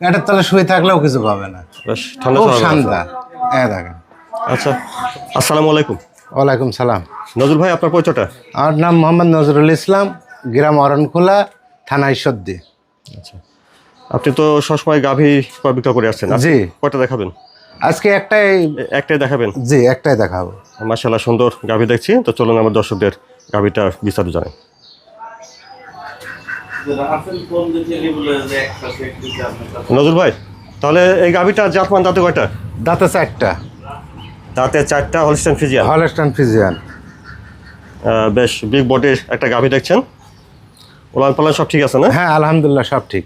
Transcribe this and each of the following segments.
পেটের তলে শুয়ে থাকলেও কিছু হবে না। বেশ ঠান্ডা খুব হ্যাঁ দেখেন। আচ্ছা আসসালামু আলাইকুম। ওয়ালাইকুম সালাম। নজরুল ভাই আপনার পরিচয়টা? আমার নাম মোহাম্মদ নজরুল ইসলাম গ্রাম অরণখোলা থানা ঈশ্বরদী। আচ্ছা। আপনি তো সবসময় গাভী ক্রয় বিক্রয় করে আসছেন। জি। কয়টা দেখাবেন? আজকে একটাই একটাই দেখাবেন? জি একটাই দেখাবো। মার্শাল্লাহ সুন্দর গাভী দেখছি। তো চলুন আমার দর্শকদের গাভীটা বিস্তারিত জানাই। নজরুল ভাই তাহলে এই গাভীটা জাতমান দাঁতে কয়টা? দাঁতে চারটা। দাঁতে চারটা হলস্টেন ফিজিয়ান হলস্টান ফিজিয়ান বেশ বিগ বডির একটা গাভী দেখছেন। ওলান পালান সব ঠিক আছে না? হ্যাঁ আলহামদুলিল্লাহ সব ঠিক।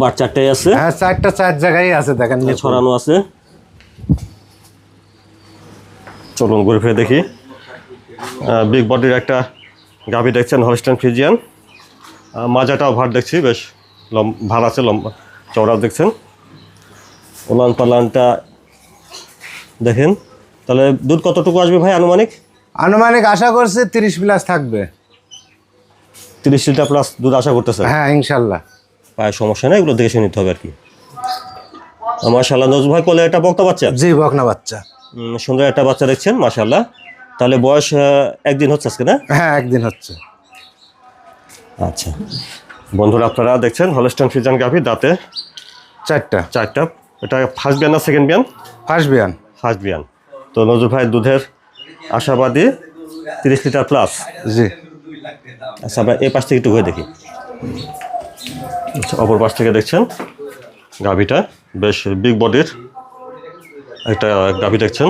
বার চারটাই আছে। হ্যাঁ চারটা চার জায়গায় আছে দেখেন। ছড়ানো আছে। চলুন ঘুরে ফিরে দেখি। বিগ বডির একটা গাভী দেখছেন হলস্টেন ফিজিয়ান মাজাটাও ভার দেখছি বেশ লম ভার আছে লম্বা চওড়া দেখছেন। ওলান পালানটা দেখেন। তাহলে দুধ কতটুকু আসবে ভাই আনুমানিক? আনুমানিক আশা করছি তিরিশ প্লাস থাকবে। তিরিশ লিটার প্লাস দুধ আশা করতেছে হ্যাঁ ইনশাল্লাহ। পায়ের সমস্যা নেই এগুলো দেখে শুনে নিতে হবে আর কি। মাশাল্লাহ নজরুল ভাই কোলে একটা বক্তা বাচ্চা? জি বকনা বাচ্চা। সুন্দর একটা বাচ্চা দেখছেন মাশাল্লাহ তাহলে বয়স একদিন হচ্ছে আজকে না? হ্যাঁ একদিন হচ্ছে। আচ্ছা। বন্ধুরা আপনারা দেখছেন হলস্টান ফিজান গাভি দাঁতে চারটা। চারটা। এটা ফার্স্ট বিয়ান না সেকেন্ড বিয়ান ফার্স্ট বিয়ান ফার্স্ট বিয়ান তো নজরুল ভাই দুধের আশাবাদী তিরিশ লিটার প্লাস জি। আচ্ছা আমরা এই পাশ থেকে একটু ঘুরে দেখি। আচ্ছা অপর পাশ থেকে দেখছেন গাভিটা। বেশ বিগ বডির একটা গাভি দেখছেন।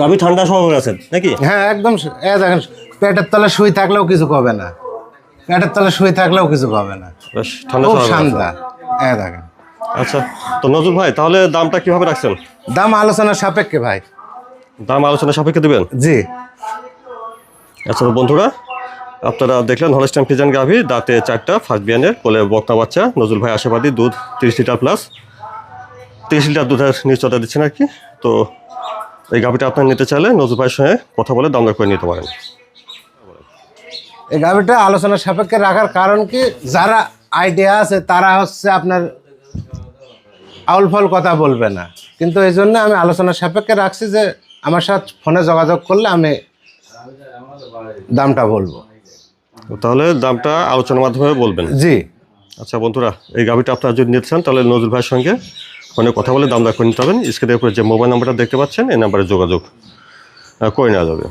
গাভি ঠান্ডা স্বভাবের আছেন নাকি? হ্যাঁ একদম এ দেখেন পেটের তলে শুয়ে থাকলেও কিছু হবে না। পেটের তলে শুয়ে থাকলেও কিছু হবে না। ঠান্ডা খুব শান্তা এ দেখেন। আচ্ছা তো নজরুল ভাই তাহলে দামটা কীভাবে রাখছেন? দাম আলোচনার সাপেক্ষে ভাই। দাম আলোচনা সাপেক্ষে দেবেন? জি। আচ্ছা তো বন্ধুরা আপনারা দেখলেন হলস্টাইন ফিজান গাভি দাঁতে চারটা ফার্স্ট বিয়ানের কোলে বক্তা বাচ্চা নজরুল ভাই আশাবাদী দুধ তিরিশ লিটার প্লাস তিরিশ লিটার দুধের নিশ্চয়তা দিচ্ছেন আর কি তো এই গাভিটা আপনার নিতে চাইলে নজরুল ভাইয়ের সঙ্গে কথা বলে দাম দর করে নিতে পারেন। এই গাভিটা আলোচনার সাপেক্ষে রাখার কারণ কি? যারা আইডিয়া আছে তারা হচ্ছে আপনার আউল ফল কথা বলবে না। কিন্তু এই জন্য আমি আলোচনার সাপেক্ষে রাখছি যে আমার সাথে ফোনে যোগাযোগ করলে আমি দামটা বলব। তাহলে দামটা আলোচনার মাধ্যমে বলবেন। জি। আচ্ছা বন্ধুরা এই গাভিটা আপনারা যদি নিতে চান তাহলে নজরুল ভাইয়ের সঙ্গে ফোনে কথা বলে দাম দর করে নিতে হবেন স্ক্রিনের উপরে যে মোবাইল নাম্বারটা দেখতে পাচ্ছেন, এই নাম্বারে যোগাযোগ করে নেওয়া যাবে।